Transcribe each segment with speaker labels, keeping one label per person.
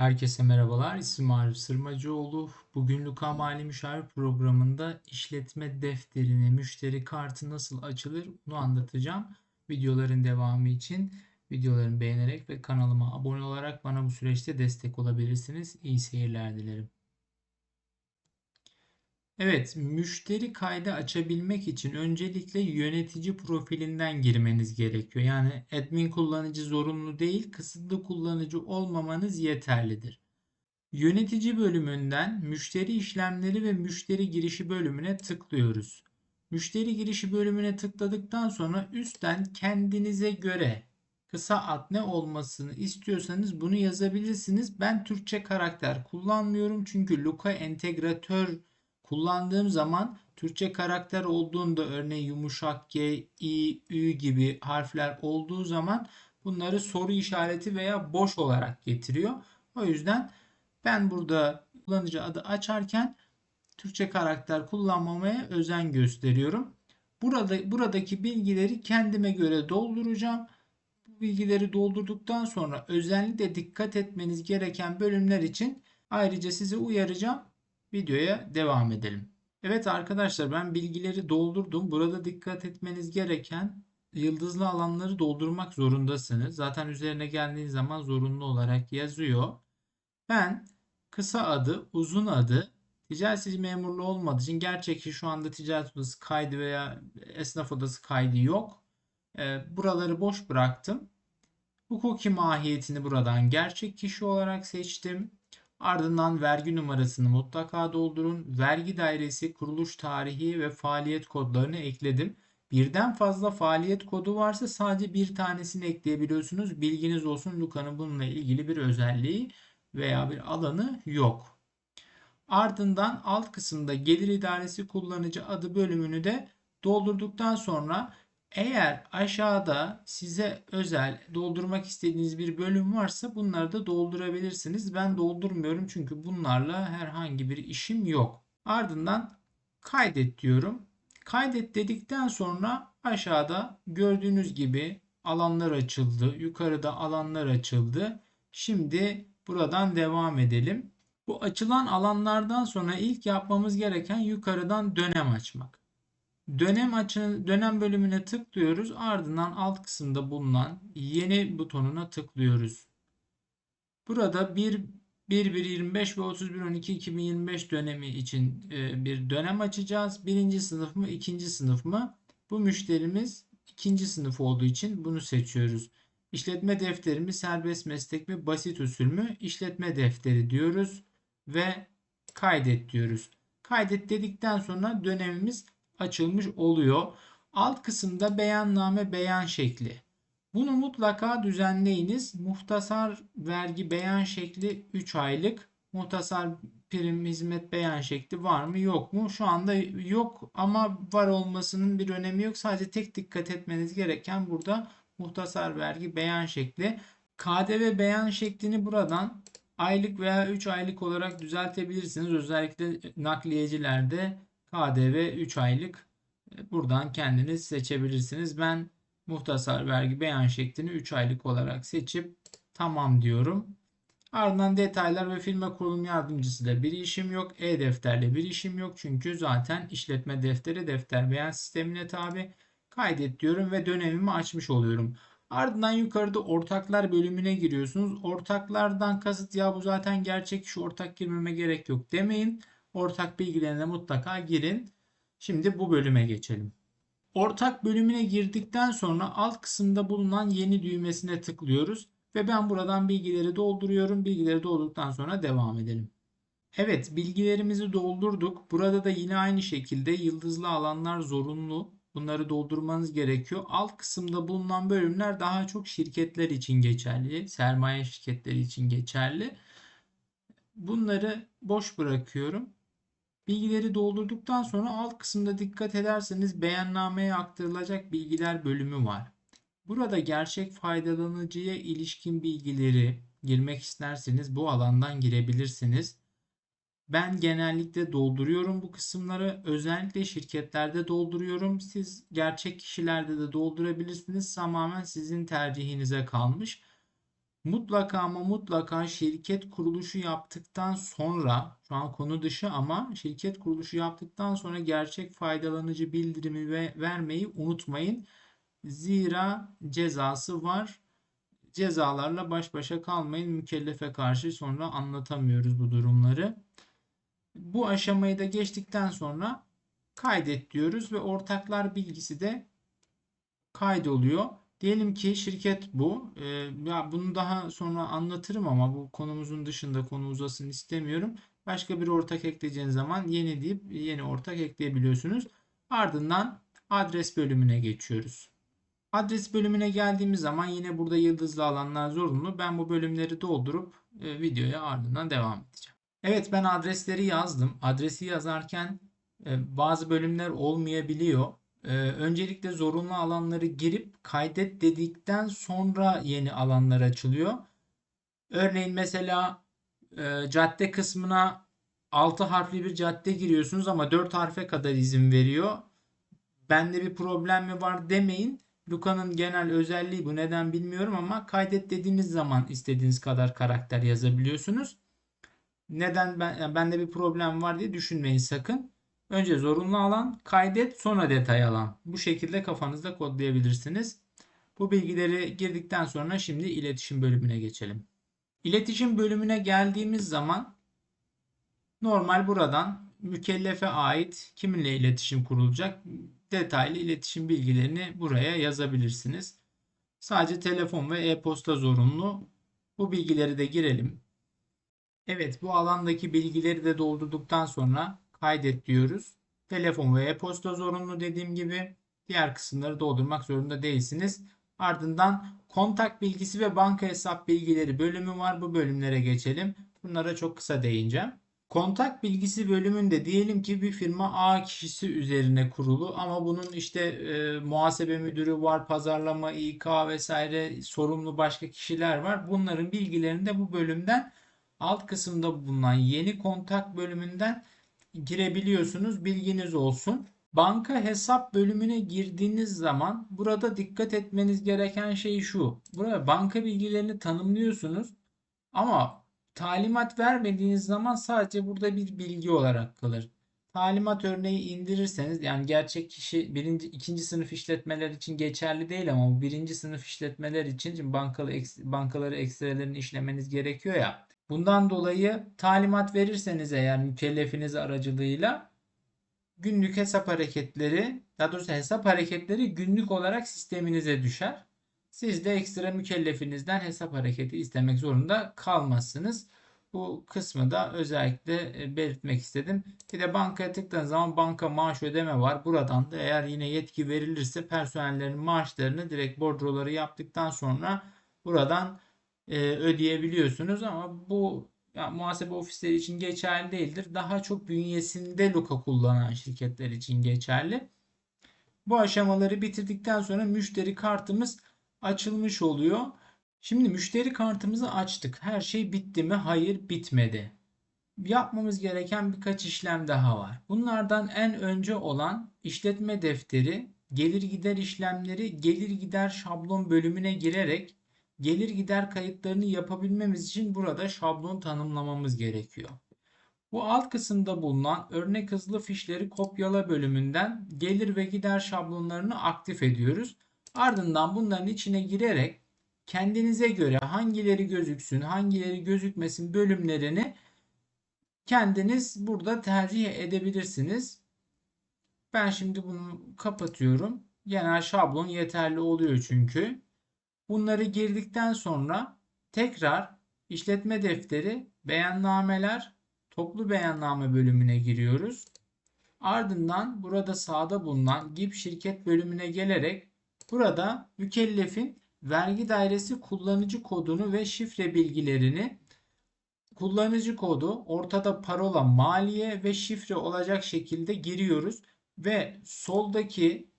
Speaker 1: Herkese merhabalar. İsmim Arif Sırmacıoğlu. Bugün Luka Mali Müşavir programında işletme defterine müşteri kartı nasıl açılır bunu anlatacağım. Videoların devamı için videolarımı beğenerek ve kanalıma abone olarak bana bu süreçte destek olabilirsiniz. İyi seyirler dilerim. Evet, müşteri kaydı açabilmek için öncelikle yönetici profilinden girmeniz gerekiyor. Yani admin kullanıcı zorunlu değil, kısıtlı kullanıcı olmamanız yeterlidir. Yönetici bölümünden müşteri işlemleri ve müşteri girişi bölümüne tıklıyoruz. Müşteri girişi bölümüne tıkladıktan sonra üstten kendinize göre kısa ad ne olmasını istiyorsanız bunu yazabilirsiniz. Ben Türkçe karakter kullanmıyorum çünkü Luka entegratör kullandığım zaman Türkçe karakter olduğunda örneğin yumuşak G, I, Ü gibi harfler olduğu zaman bunları soru işareti veya boş olarak getiriyor. O yüzden ben burada kullanıcı adı açarken Türkçe karakter kullanmamaya özen gösteriyorum. Burada buradaki bilgileri kendime göre dolduracağım. Bu bilgileri doldurduktan sonra özellikle dikkat etmeniz gereken bölümler için ayrıca sizi uyaracağım. Videoya devam edelim. Evet arkadaşlar ben bilgileri doldurdum. Burada dikkat etmeniz gereken yıldızlı alanları doldurmak zorundasınız. Zaten üzerine geldiğiniz zaman zorunlu olarak yazıyor. Ben kısa adı, uzun adı, ticaret memurluğu olmadığı için gerçekçi şu anda ticaret odası kaydı veya esnaf odası kaydı yok. Ee, buraları boş bıraktım. Hukuki mahiyetini buradan gerçek kişi olarak seçtim. Ardından vergi numarasını mutlaka doldurun. Vergi dairesi, kuruluş tarihi ve faaliyet kodlarını ekledim. Birden fazla faaliyet kodu varsa sadece bir tanesini ekleyebiliyorsunuz. Bilginiz olsun Luka'nın bununla ilgili bir özelliği veya bir alanı yok. Ardından alt kısımda gelir idaresi kullanıcı adı bölümünü de doldurduktan sonra eğer aşağıda size özel doldurmak istediğiniz bir bölüm varsa bunları da doldurabilirsiniz. Ben doldurmuyorum çünkü bunlarla herhangi bir işim yok. Ardından kaydet diyorum. Kaydet dedikten sonra aşağıda gördüğünüz gibi alanlar açıldı. Yukarıda alanlar açıldı. Şimdi buradan devam edelim. Bu açılan alanlardan sonra ilk yapmamız gereken yukarıdan dönem açmak. Dönem açı, dönem bölümüne tıklıyoruz. Ardından alt kısımda bulunan yeni butonuna tıklıyoruz. Burada 1 1 1 25 ve 31 12 2025 dönemi için e, bir dönem açacağız. Birinci sınıf mı, ikinci sınıf mı? Bu müşterimiz ikinci sınıf olduğu için bunu seçiyoruz. İşletme defteri mi, serbest meslek mi, basit usul mü? İşletme defteri diyoruz ve kaydet diyoruz. Kaydet dedikten sonra dönemimiz açılmış oluyor. Alt kısımda beyanname beyan şekli. Bunu mutlaka düzenleyiniz. Muhtasar vergi beyan şekli 3 aylık. Muhtasar prim hizmet beyan şekli var mı yok mu? Şu anda yok ama var olmasının bir önemi yok. Sadece tek dikkat etmeniz gereken burada muhtasar vergi beyan şekli. KDV beyan şeklini buradan aylık veya 3 aylık olarak düzeltebilirsiniz. Özellikle nakliyecilerde KDV 3 aylık. E, buradan kendiniz seçebilirsiniz. Ben muhtasar vergi beyan şeklini 3 aylık olarak seçip tamam diyorum. Ardından detaylar ve firma kurulum yardımcısı da bir işim yok. E-defterle bir işim yok. Çünkü zaten işletme defteri defter beyan sistemine tabi. Kaydet diyorum ve dönemimi açmış oluyorum. Ardından yukarıda ortaklar bölümüne giriyorsunuz. Ortaklardan kasıt ya bu zaten gerçek şu ortak girmeme gerek yok demeyin. Ortak bilgilerine mutlaka girin. Şimdi bu bölüme geçelim. Ortak bölümüne girdikten sonra alt kısımda bulunan yeni düğmesine tıklıyoruz ve ben buradan bilgileri dolduruyorum. Bilgileri doldurduktan sonra devam edelim. Evet bilgilerimizi doldurduk. Burada da yine aynı şekilde yıldızlı alanlar zorunlu. Bunları doldurmanız gerekiyor. Alt kısımda bulunan bölümler daha çok şirketler için geçerli. Sermaye şirketleri için geçerli. Bunları boş bırakıyorum. Bilgileri doldurduktan sonra alt kısımda dikkat ederseniz beyannameye aktarılacak bilgiler bölümü var. Burada gerçek faydalanıcıya ilişkin bilgileri girmek isterseniz bu alandan girebilirsiniz. Ben genellikle dolduruyorum bu kısımları. Özellikle şirketlerde dolduruyorum. Siz gerçek kişilerde de doldurabilirsiniz. Tamamen sizin tercihinize kalmış. Mutlaka ama mutlaka şirket kuruluşu yaptıktan sonra, şu an konu dışı ama şirket kuruluşu yaptıktan sonra gerçek faydalanıcı bildirimi ve vermeyi unutmayın. Zira cezası var. Cezalarla baş başa kalmayın. Mükellefe karşı sonra anlatamıyoruz bu durumları. Bu aşamayı da geçtikten sonra kaydet diyoruz ve ortaklar bilgisi de kaydoluyor. Diyelim ki şirket bu. Ee, ya bunu daha sonra anlatırım ama bu konumuzun dışında konu uzasın istemiyorum. Başka bir ortak ekleyeceğiniz zaman yeni deyip yeni ortak ekleyebiliyorsunuz. Ardından adres bölümüne geçiyoruz. Adres bölümüne geldiğimiz zaman yine burada yıldızlı alanlar zorunlu. Ben bu bölümleri doldurup e, videoya ardından devam edeceğim. Evet ben adresleri yazdım. Adresi yazarken e, bazı bölümler olmayabiliyor. E, öncelikle zorunlu alanları girip kaydet dedikten sonra yeni alanlar açılıyor. Örneğin mesela e, cadde kısmına 6 harfli bir cadde giriyorsunuz ama 4 harfe kadar izin veriyor. Bende bir problem mi var demeyin. Luka'nın genel özelliği bu. Neden bilmiyorum ama kaydet dediğiniz zaman istediğiniz kadar karakter yazabiliyorsunuz. Neden ben yani bende bir problem var diye düşünmeyin sakın. Önce zorunlu alan, kaydet, sonra detay alan. Bu şekilde kafanızda kodlayabilirsiniz. Bu bilgileri girdikten sonra şimdi iletişim bölümüne geçelim. İletişim bölümüne geldiğimiz zaman normal buradan mükellefe ait kiminle iletişim kurulacak detaylı iletişim bilgilerini buraya yazabilirsiniz. Sadece telefon ve e-posta zorunlu. Bu bilgileri de girelim. Evet bu alandaki bilgileri de doldurduktan sonra kaydet diyoruz. Telefon ve e-posta zorunlu dediğim gibi. Diğer kısımları doldurmak zorunda değilsiniz. Ardından kontak bilgisi ve banka hesap bilgileri bölümü var. Bu bölümlere geçelim. Bunlara çok kısa değineceğim. Kontak bilgisi bölümünde diyelim ki bir firma A kişisi üzerine kurulu ama bunun işte e, muhasebe müdürü var, pazarlama, İK vesaire sorumlu başka kişiler var. Bunların bilgilerini de bu bölümden alt kısımda bulunan yeni kontak bölümünden girebiliyorsunuz. Bilginiz olsun. Banka hesap bölümüne girdiğiniz zaman burada dikkat etmeniz gereken şey şu. Burada banka bilgilerini tanımlıyorsunuz ama talimat vermediğiniz zaman sadece burada bir bilgi olarak kalır. Talimat örneği indirirseniz yani gerçek kişi birinci, ikinci sınıf işletmeler için geçerli değil ama bu birinci sınıf işletmeler için bankalı bankaları ekstrelerini işlemeniz gerekiyor ya. Bundan dolayı talimat verirseniz eğer mükellefiniz aracılığıyla günlük hesap hareketleri, daha doğrusu hesap hareketleri günlük olarak sisteminize düşer. Siz de ekstra mükellefinizden hesap hareketi istemek zorunda kalmazsınız. Bu kısmı da özellikle e, belirtmek istedim. Bir de bankaya tıkladığınız zaman banka maaş ödeme var. Buradan da eğer yine yetki verilirse personellerin maaşlarını direkt bordroları yaptıktan sonra buradan e, ödeyebiliyorsunuz ama bu ya, muhasebe ofisleri için geçerli değildir. Daha çok bünyesinde Luka kullanan şirketler için geçerli. Bu aşamaları bitirdikten sonra müşteri kartımız açılmış oluyor. Şimdi müşteri kartımızı açtık. Her şey bitti mi? Hayır, bitmedi. Yapmamız gereken birkaç işlem daha var. Bunlardan en önce olan işletme defteri, gelir gider işlemleri, gelir gider şablon bölümüne girerek gelir gider kayıtlarını yapabilmemiz için burada şablon tanımlamamız gerekiyor. Bu alt kısımda bulunan örnek hızlı fişleri kopyala bölümünden gelir ve gider şablonlarını aktif ediyoruz. Ardından bunların içine girerek kendinize göre hangileri gözüksün, hangileri gözükmesin bölümlerini kendiniz burada tercih edebilirsiniz. Ben şimdi bunu kapatıyorum. Genel şablon yeterli oluyor çünkü. Bunları girdikten sonra tekrar işletme defteri, beyannameler, toplu beyanname bölümüne giriyoruz. Ardından burada sağda bulunan GİP şirket bölümüne gelerek burada mükellefin vergi dairesi kullanıcı kodunu ve şifre bilgilerini kullanıcı kodu, ortada parola, maliye ve şifre olacak şekilde giriyoruz ve soldaki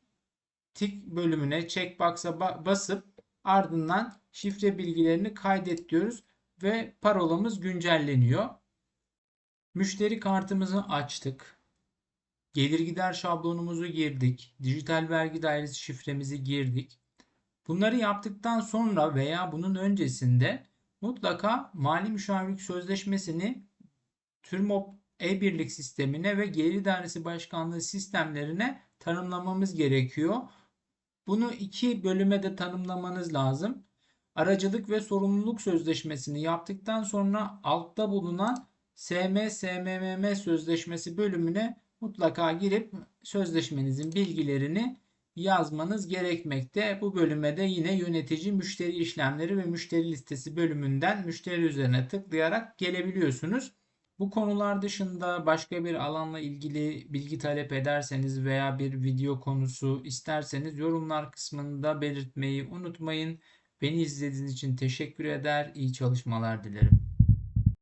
Speaker 1: tik bölümüne checkbox'a basıp Ardından şifre bilgilerini kaydet diyoruz ve parolamız güncelleniyor. Müşteri kartımızı açtık. Gelir gider şablonumuzu girdik. Dijital vergi dairesi şifremizi girdik. Bunları yaptıktan sonra veya bunun öncesinde mutlaka mali müşavirlik sözleşmesini TÜRMOP e-birlik sistemine ve Gelir İdaresi Başkanlığı sistemlerine tanımlamamız gerekiyor. Bunu iki bölüme de tanımlamanız lazım. Aracılık ve sorumluluk sözleşmesini yaptıktan sonra altta bulunan SM SMMM sözleşmesi bölümüne mutlaka girip sözleşmenizin bilgilerini yazmanız gerekmekte. Bu bölüme de yine yönetici müşteri işlemleri ve müşteri listesi bölümünden müşteri üzerine tıklayarak gelebiliyorsunuz. Bu konular dışında başka bir alanla ilgili bilgi talep ederseniz veya bir video konusu isterseniz yorumlar kısmında belirtmeyi unutmayın. Beni izlediğiniz için teşekkür eder. İyi çalışmalar dilerim.